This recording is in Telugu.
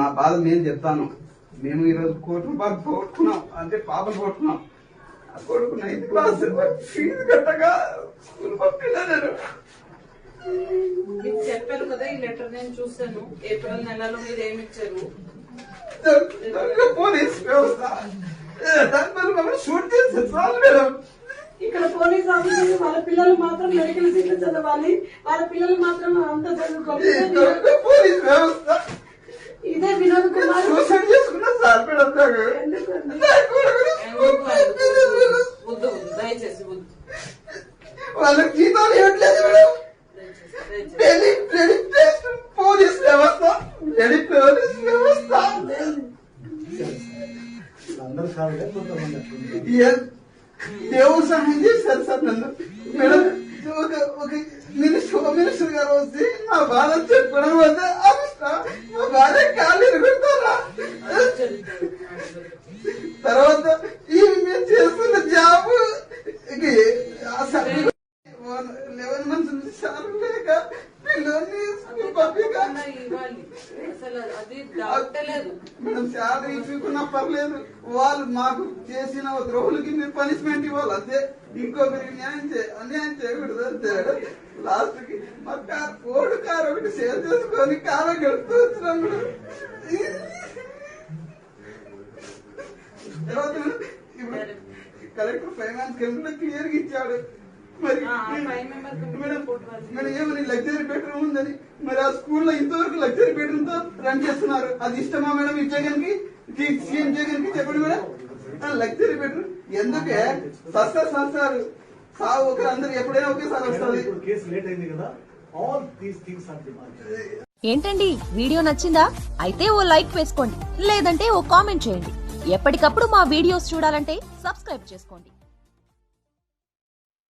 మా బాధ మేము చెప్తాను. మేము ఈరోజు కోటి రూపాయలు పోగొట్టుకున్నాం. అంటే పాపలు పోగొట్టుకున్నాం. ఆ కొడుకు నైన్త్ క్లాస్ ఫీజు కట్టగా స్కూల్ నేను మీకు చెప్పారు కదా ఈ లెటర్ నేను చూసాను ఏప్రిల్ నెలలో మీరు ఏమి ఇచ్చారు? పోలీస్ వ్యవస్థ. దానివల్ల మమ్మల్ని షూట్ చేసి చాలు మేడం. ఇక్కడ పోలీస్ ఆఫీసర్ వాళ్ళ పిల్లలు మాత్రం మెడికల్ సీట్లు చదవాలి. వాళ్ళ పిల్లలు మాత్రం అంత చదువుకోవాలి. పోలీస్ వ్యవస్థ. సూసైడ్ చేసుకున్నా సార్ మేడం నాకు? నా దయచేసి వద్దు వాళ్ళకి జీతాలు ఇవ్వట్లేదు మేడం ఢిల్లీ ఢిల్లీ పోలీస్ వ్యవస్థ ఢిల్లీ పోలీస్ వ్యవస్థ దేవుడు సహాయం చేశారు సార్ నన్ను మేడం ఒక ఒక మినిస్టర్ మినిస్టర్ గారు వచ్చి నా బాధ చెప్పడం వల్ల అరెస్ట్ మా మేడం శాలరీ ఇచ్చుకున్నా పర్లేదు. వాళ్ళు మాకు చేసిన ద్రోహులకి మీరు పనిష్మెంట్ ఇవ్వాలి. అంతే. ఇంకొకరికి న్యాయం చే అన్యాయం చేయకూడదు అంతే లాస్ట్కి మా కార్ ఓడు కార్ ఒకటి సేల్ చేసుకొని కార్ గడుపుతూ వచ్చినాం తర్వాత ఇప్పుడు కలెక్టర్ ఫైనాన్స్ కంపెనీ క్లియర్గా ఇచ్చాడు. మరి. మేడం ఏమని లగ్జరీ బెడ్రూమ్ ఉందని మరి ఆ స్కూల్లో ఇంతవరకు లగ్జరీ బెడ్రూమ్తో రన్ చేస్తున్నారు. అది ఇష్టమా మేడం ఈ జగన్కి సీఎం జగన్కి చెప్పండి మేడం. లగ్జరీ బెడ్రూమ్ ఎందుకే? సస్త సంసారు సాగు ఒకరు అందరు ఎప్పుడైనా ఒకేసారి వస్తుంది. ఇప్పుడు కేసు లేట్ అయింది కదా. All these things are demand ఏంటండి? వీడియో నచ్చిందా? అయితే ఓ లైక్ వేసుకోండి. లేదంటే ఓ కామెంట్ చేయండి. ఎప్పటికప్పుడు మా వీడియోస్ చూడాలంటే సబ్స్క్రైబ్ చేసుకోండి.